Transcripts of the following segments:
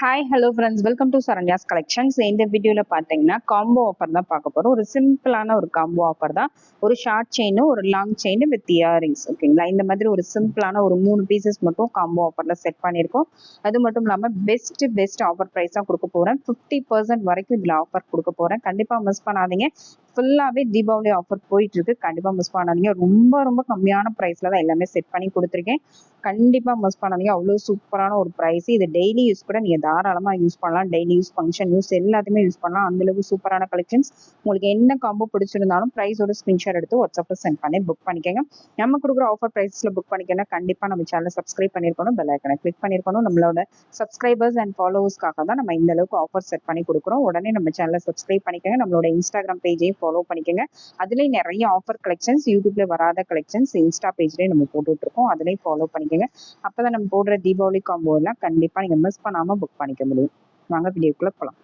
Hi hello friends welcome to Saranya's collections இந்த வீடியோவில் பார்த்தீங்கன்னா காம்போ ஆஃபர் தான் பார்க்க போகிறோம் ஒரு சிம்பிளான ஒரு காம்போ ஆஃபர் தான். ஒரு ஷார்ட் செயின் ஒரு லாங் செயின் வித் இயரிங்ஸ் ஓகேங்களா இந்த மாதிரி ஒரு சிம்பிளான ஒரு மூணு பீசஸ் மட்டும் காம்போ ஆஃபரில் செட் பண்ணியிருக்கோம். அது மட்டும் இல்லாமல் பெஸ்ட் பெஸ்ட் ஆஃபர் ப்ரைஸ் தான் கொடுக்க போகிறேன் ஃபிஃப்டி பர்சன்ட் வரைக்கும் இதில் ஆஃபர் கொடுக்க போகிறேன் கண்டிப்பாக மிஸ் பண்ணாதீங்க. ஃபுல்லாகவே தீபாவளி ஆஃபர் போயிட்டு இருக்கு கண்டிப்பாக மிஸ் பண்ணாதீங்க. ரொம்ப ரொம்ப கம்மியான ப்ரைஸில் தான் எல்லாமே செட் பண்ணி கொடுத்துருக்கேன். கண்டிப்பாக மிஸ் பண்ணாதீங்க. அவ்வளோ சூப்பரான ஒரு ப்ரைஸ் இது டெய்லி யூஸ் கூட நீங்கள் தாராளமாக யூஸ் பண்ணலாம். டெய்லி யூஸ் ஃபங்க்ஷன் யூஸ் எல்லாத்தையுமே யூஸ் பண்ணலாம். அந்த அளவுக்கு சூப்பரான கலெக்ஷன்ஸ் உங்களுக்கு என்ன காம்போ பிடிச்சிருந்தாலும் ப்ரைஸோட ஸ்கிரீன்ஷாட் எடுத்து வாட்ஸ்அப்பில் சென்ட் பண்ணி புக் பண்ணிக்கோங்க. நம்ம கொடுக்குற ஆஃபர் ப்ரைஸில் புக் பண்ணிக்கணும் கண்டிப்பாக நம்ம சேனல் சப்ஸ்கிரைப் பண்ணியிருக்கணும் பெல் ஐக்கனை கிளிக் பண்ணியிருக்கணும் நம்மளோட சப்ஸ்கிரைபர்ஸ் அண்ட் ஃபாலோவர்ஸ்க்காக தான் நம்ம இந்த அளவுக்கு ஆஃபர் செட் பண்ணி கொடுக்குறோம். உடனே நம்ம சேனலை சப்ஸ்கிரைப் பண்ணிக்கோங்க. நம்மளோட இன்ஸ்டாகிராம் பேஜையும் ஃபாலோ பண்ணிக்கோங்க. அதுலேயும் நிறைய ஆஃபர் கலெக்ஷன்ஸ் யூடியூப்ல வராத கலெக்ஷன்ஸ் இன்ஸ்டா பேஜ்லேயும் நம்ம போட்டுட்டு இருக்கோம். அதுலேயும் ஃபாலோ பண்ணிக்கோங்க. அப்பதான் நம்ம போடுற தீபாவளி காம்போ எல்லாம் கண்டிப்பா நீங்க மிஸ் பண்ணாம புக் பண்ணிக்க முடியும். வாங்க வீடியோக்குள்ள போகலாம்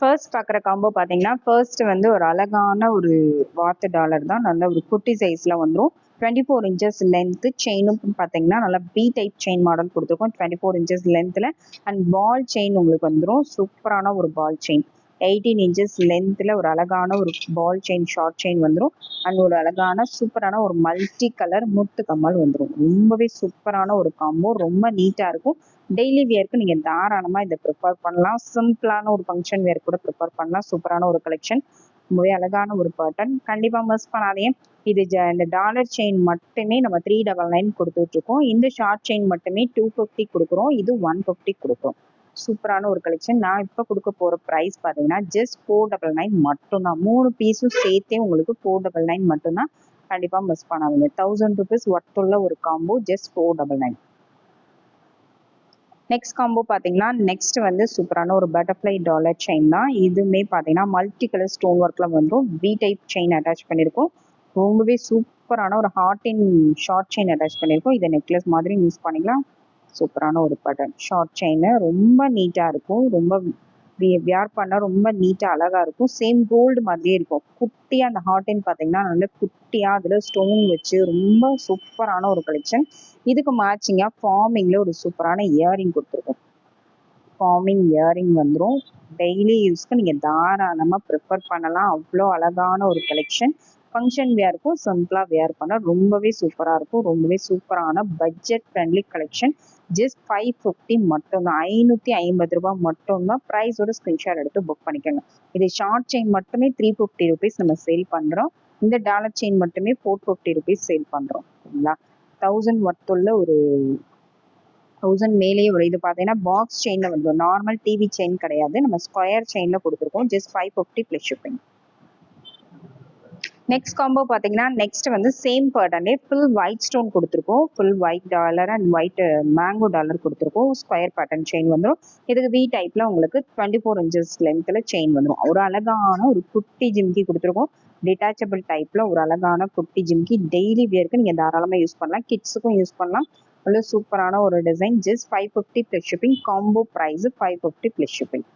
ஃபர்ஸ்ட் பார்க்குற காம்போ பார்த்தீங்கன்னா ஃபர்ஸ்ட் வந்து ஒரு அழகான ஒரு வாத்து டாலர் தான். நல்ல ஒரு குட்டி சைஸில் வந்துடும் டுவெண்ட்டி ஃபோர் இன்ச்சஸ் லென்த்து செயினும் பார்த்தீங்கன்னா நல்லா பி டைப் செயின் மாடல் கொடுத்துருக்கோம். டுவெண்ட்டி ஃபோர் இன்ச்சஸ் லென்த்தில் அண்ட் பால் செயின் உங்களுக்கு வந்துடும் சூப்பரான ஒரு பால் செயின் எயிட்டீன் இன்ச்சஸ் லென்த்தில் ஒரு அழகான ஒரு பால் செயின் ஷார்ட் செயின் வந்துடும் அண்ட் ஒரு அழகான சூப்பரான ஒரு மல்டி கலர் முத்து கம்மல் வந்துடும் ரொம்பவே சூப்பரான ஒரு காம்போ ரொம்ப நீட்டாக இருக்கும். டெய்லி வியர்க்கு நீங்கள் தாராளமாக இதை ப்ரிப்பேர் பண்ணலாம். சிம்பிளான ஒரு ஃபங்க்ஷன் வியர் கூட ப்ரிப்பேர் பண்ணலாம். சூப்பரான ஒரு கலெக்ஷன் ரொம்பவே அழகான ஒரு பேட்டர்ன் கண்டிப்பாக மிஸ் பண்ணாதீங்க. இது ஜ இந்த டாலர் செயின் மட்டுமே நம்ம த்ரீ டபுள் நைன் கொடுத்துட்ருக்கோம் இந்த ஷார்ட் செயின் மட்டுமே டூ ஃபிஃப்டி கொடுக்குறோம். இது ஒன் ஃபிஃப்டி கொடுக்குறோம். சூப்பரான ஒரு கலெக்ஷன் நான் இப்போ கொடுக்க போகிற ப்ரைஸ் பார்த்தீங்கன்னா ஜஸ்ட் ஃபோர் டபுள் நைன் மட்டும்தான். மூணு பீஸும் சேர்த்தே உங்களுக்கு ஃபோர் டபுள் நைன் மட்டும்தான் கண்டிப்பாக மிஸ் பண்ணாதீங்க. தௌசண்ட் ருபீஸ் ஒர்த்துள்ள ஒரு combo just four double nine next combo பார்த்தீங்கன்னா நெக்ஸ்ட் வந்து சூப்பரான ஒரு பட்டர்ஃப்ளை டாலர் செயின் தான். இதுவுமே பார்த்தீங்கன்னா மல்டி கலர் ஸ்டோன் ஒர்க்கில் வந்துடும் வி டைப் செயின் அட்டாச் பண்ணியிருக்கோம் ரொம்பவே சூப்பரான ஒரு heart in short chain attach பண்ணியிருக்கோம் இதை நெக்லஸ் மாதிரி யூஸ் பண்ணிக்கலாம். சூப்பரான ஒரு பட்டன் ஷார்ட் செயின் ரொம்ப நீட்டாக இருக்கும். ரொம்ப வியர் பண்ண ரொம்ப நீட்டாக அழகாக இருக்கும். சேம் கோல்டு மாதிரியே இருக்கும். குட்டியாக அந்த ஹார்டின்னு பார்த்தீங்கன்னா நல்ல குட்டியாக அதில் ஸ்டோன் வச்சு ரொம்ப சூப்பரான ஒரு கலெக்ஷன் இதுக்கு மேட்சிங்காக ஃபார்மிங்கில் ஒரு சூப்பரான இயரிங் கொடுத்துருக்கோம். ஃபார்மிங் இயரிங் வந்துடும் டெய்லி யூஸ்க்கு நீங்கள் தாராளமாக ப்ரிஃபர் பண்ணலாம். அவ்வளோ அழகான ஒரு கலெக்ஷன் ஃபங்க்ஷன் வியருக்கும் சிம்பிளாக வியர் பண்ண ரொம்பவே சூப்பராக இருக்கும். ரொம்பவே சூப்பரான budget friendly collection just five fifty மட்டும்தான் ஐநூற்றி ஐம்பது ரூபாய் மட்டும்தான் ப்ரைஸோட ஸ்க்ரீன்ஷாட் எடுத்து புக் பண்ணிக்கோங்க. இது ஷார்ட் செயின் மட்டுமே த்ரீ ஃபிஃப்டி ருபீஸ் நம்ம சேல் பண்ணுறோம் இந்த டாலர் செயின் மட்டுமே ஃபோர் ஃபிஃப்டி ருபீஸ் சேல் பண்ணுறோம் சரிங்களா? தௌசண்ட் ஒர்த்துள்ள ஒரு தௌசண்ட் மேலேயே ஒரு இது பார்த்தீங்கன்னா பாக்ஸ் செயினில் வந்து நார்மல் டிவி செயின் கிடையாது. நம்ம ஸ்கொயர் செயினில் கொடுத்துருக்கோம். Just five fifty plus shipping next combo பார்த்தீங்கன்னா நெக்ஸ்ட் வந்து சேம் பேட்டர்னே ஃபுல் ஒயிட் ஸ்டோன் கொடுத்துருக்கோம். Full white dollar and white mango dollar கொடுத்துருக்கோம். ஸ்கொயர் பேட்டர்ன் செயின் வந்துடும் இதுக்கு வி டைப்பில் உங்களுக்கு டுவெண்ட்டி ஃபோர் இன்ச்சஸ் லென்த்தில் செயின் வந்துடும் ஒரு அழகான ஒரு குட்டி ஜிம்கி கொடுத்துருக்கோம். டிட்டாச்சபிள் டைப்பில் ஒரு அழகான குட்டி ஜிம்கி டெய்லி வியருக்கு நீங்கள் தாராளமாக யூஸ் பண்ணலாம். கிட்ஸுக்கும் யூஸ் பண்ணலாம். நல்ல சூப்பரான ஒரு design just five fifty plus shipping combo price five fifty plus shipping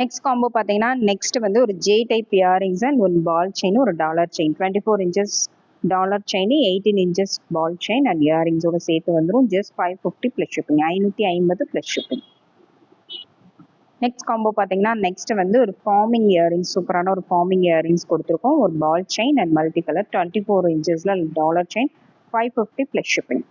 next combo பார்த்தீங்கன்னா நெக்ஸ்ட் வந்து ஒரு J type earrings and one ball chain ஒரு dollar chain twenty four inches dollar chain eighteen inches ball chain and இயரிங்ஸோட சேர்த்து வந்துடும் just five fifty plus shipping ஐநூற்றி ஐம்பது plus shipping next combo பார்த்தீங்கன்னா next வந்து ஒரு ஃபார்மிங் இயரிங்ஸ் சூப்பரான ஒரு ஃபார்மிங் இயரிங்ஸ் கொடுத்துருக்கோம். ஒரு ball chain and multi colour twenty four இன்ச்சஸில் dollar chain five fifty plus shipping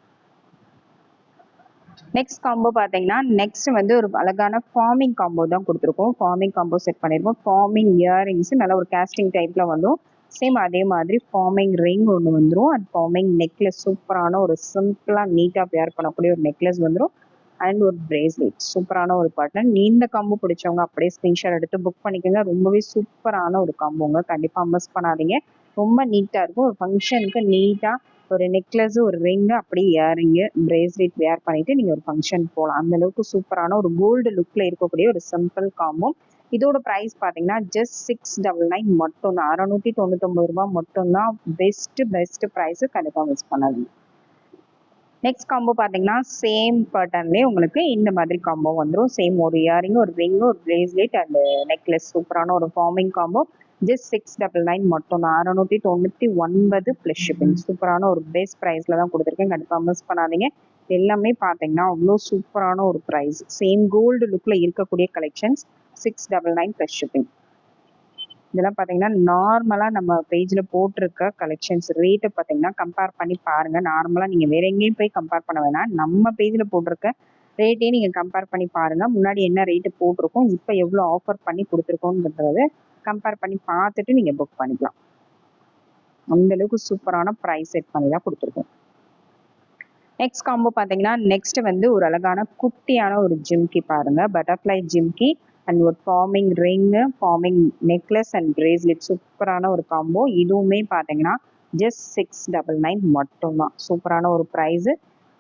next combo பார்த்தீங்கன்னா நெக்ஸ்ட் வந்து ஒரு அழகான ஃபார்மிங் காம்போ தான் கொடுத்துருக்கோம். ஃபார்மிங் காம்போ செட் பண்ணியிருக்கோம் ஃபார்மிங் இயரிங்ஸ் நல்லா ஒரு கேஸ்டிங் டைப்பில் வந்துடும் சேம் அதே மாதிரி ஃபார்மிங் ரிங் ஒன்று வந்துடும் அண்ட் ஃபார்மிங் நெக்லஸ் சூப்பரான ஒரு சிம்பிளாக நீட்டாக பேர் பண்ணக்கூடிய ஒரு நெக்லஸ் வந்துடும் அண்ட் ஒரு பிரேஸ்லெட் சூப்பரான ஒரு பட்டன் நீங்கள் இந்த கம்பு பிடிச்சவங்க அப்படியே ஸ்க்ரீன்ஷாட் எடுத்து புக் பண்ணிக்கோங்க. ரொம்பவே சூப்பரான ஒரு காம்போங்க கண்டிப்பாக மிஸ் பண்ணாதீங்க. ரொம்ப நீட்டாக இருக்கும். ஒரு ஃபங்க்ஷனுக்கு நீட்டாக ஒரு நெக்லஸ் ஒரு ரிங்கு அப்படியே இயரிங்கு பிரேஸ்லெட் வேர் பண்ணிட்டு நீங்கள் ஒரு ஃபங்க்ஷன் போகலாம் அந்த அளவுக்கு சூப்பரான ஒரு கோல்டு லுக்கில் இருக்கக்கூடிய ஒரு சிம்பிள் காம்போ இதோட ப்ரைஸ் பார்த்தீங்கன்னா ஜஸ்ட் சிக்ஸ் டபுள் நைன் மட்டும் தான் அறநூற்றி தொண்ணூத்தொம்பது ரூபாய் மட்டும்தான் பெஸ்ட் பெஸ்ட் ப்ரைஸு கண்டிப்பாக மிஸ் பண்ணாதீங்க. நெக்ஸ்ட் காம்போ பார்த்தீங்கன்னா சேம் பேட்டர்ன்லேயே உங்களுக்கு இந்த மாதிரி காம்போ வந்துடும் சேம் ஒரு இயரிங் ஒரு ரிங் ஒரு பிரேஸ்லெட் அண்ட் நெக்லஸ் சூப்பரான ஒரு forming combo just six double nine மட்டும் தான். அறநூற்றி தொண்ணூற்றி ஒன்பது ப்ளஸ் ஷிப்பிங் சூப்பரான ஒரு பெஸ்ட் ப்ரைஸில் தான் கொடுத்துருக்கேன். கண்டிப்பாக மிஸ் பண்ணாதீங்க. எல்லாமே பார்த்தீங்கன்னா அவ்வளோ சூப்பரான ஒரு ப்ரைஸ் சேம் கோல்டு லுக்கில் இருக்கக்கூடிய collections six double nine plus shipping இதெல்லாம் பார்த்தீங்கன்னா நார்மலாக நம்ம பேஜில் போட்டிருக்க கலெக்ஷன்ஸ் ரேட்டு பார்த்தீங்கன்னா கம்பேர் பண்ணி பாருங்கள் நார்மலாக நீங்கள் வேற எங்கேயும் போய் கம்பேர் பண்ண வேணாம். நம்ம பேஜில் போட்டிருக்க ரேட்டையும் நீங்கள் கம்பேர் பண்ணி பாருங்கள் முன்னாடி என்ன ரேட்டு போட்டிருக்கோம் இப்போ எவ்வளோ ஆஃபர் பண்ணி கொடுத்துருக்கோங்கிறத கம்பேர் பண்ணி பார்த்துட்டு நீங்கள் புக் பண்ணிக்கலாம். அந்த அளவுக்கு சூப்பரான ப்ரைஸ் செட் பண்ணி தான் கொடுத்துருக்கோம். நெக்ஸ்ட் காம்போ பார்த்தீங்கன்னா நெக்ஸ்ட் வந்து ஒரு அழகான குட்டியான ஒரு ஜிம்கி பாருங்க. பட்டர்ஃப்ளை ஜிம்கி அண்ட் ஒரு forming ring forming necklace and bracelet சூப்பரான ஒரு காம்போ இதுவுமே பார்த்தீங்கன்னா ஜஸ்ட் சிக்ஸ் டபுள் நைன் மட்டும்தான். சூப்பரான ஒரு ப்ரைஸு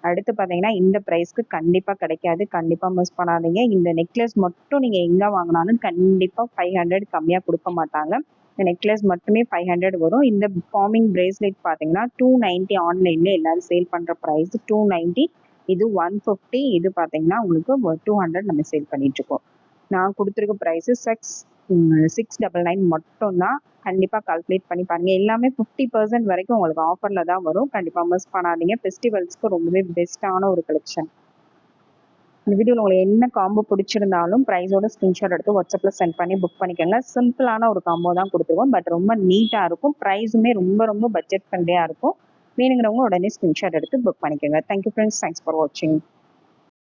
அடுத்து பார்த்தீங்கன்னா இந்த ப்ரைஸ்க்கு கண்டிப்பாக கிடைக்காது. கண்டிப்பாக மிஸ் பண்ணாதீங்க. இந்த நெக்லஸ் மட்டும் நீங்கள் எங்கே வாங்கினாலும் கண்டிப்பாக ஃபைவ் ஹண்ட்ரட் கம்மியாக கொடுக்க மாட்டாங்க. இந்த நெக்லஸ் மட்டுமே ஃபைவ் ஹண்ட்ரட் வரும். இந்த ஃபார்மிங் ப்ரேஸ்லெட் பார்த்தீங்கன்னா டூ நைன்ட்டி ஆன்லைனில் எல்லாரும் சேல் பண்ணுற ப்ரைஸ் டூ நைன்ட்டி இது ஒன் ஃபிஃப்டி இது பார்த்தீங்கன்னா உங்களுக்கு டூ ஹண்ட்ரட் நம்ம சேல் பண்ணிட்டு இருக்கோம். நான் கொடுத்துருக்க price six six double nine மட்டும்தான் கண்டிப்பாக கால்குலேட் பண்ணி பாருங்க. எல்லாமே ஃபிஃப்டி பர்சன்ட் வரைக்கும் உங்களுக்கு ஆஃபரில் தான் வரும். கண்டிப்பாக மிஸ் பண்ணாதீங்க. ஃபெஸ்டிவல்ஸ்க்கு ரொம்பவே பெஸ்ட்டான ஒரு கலெக்ஷன் இந்த வீடியோவில் உங்களுக்கு என்ன காம்போ பிடிச்சிருந்தாலும் ப்ரைஸோட ஸ்க்ரீன்ஷாட் எடுத்து வாட்ஸ்அப்பில் சென்ட் பண்ணி புக் பண்ணிக்கோங்க. சிம்பிளான ஒரு காம்போ தான் கொடுத்துருவோம். பட் ரொம்ப நீட்டாக இருக்கும். ப்ரைஸுமே ரொம்ப ரொம்ப பட்ஜெட் ஃப்ரெண்ட்லியாக இருக்கும். வேணுங்கிறவங்க உடனே ஸ்க்ரீன்ஷாட் எடுத்து புக் பண்ணிக்கோங்க. தேங்க்யூ ஃப்ரெண்ட்ஸ் தேங்க்ஸ் ஃபார் வாட்சிங்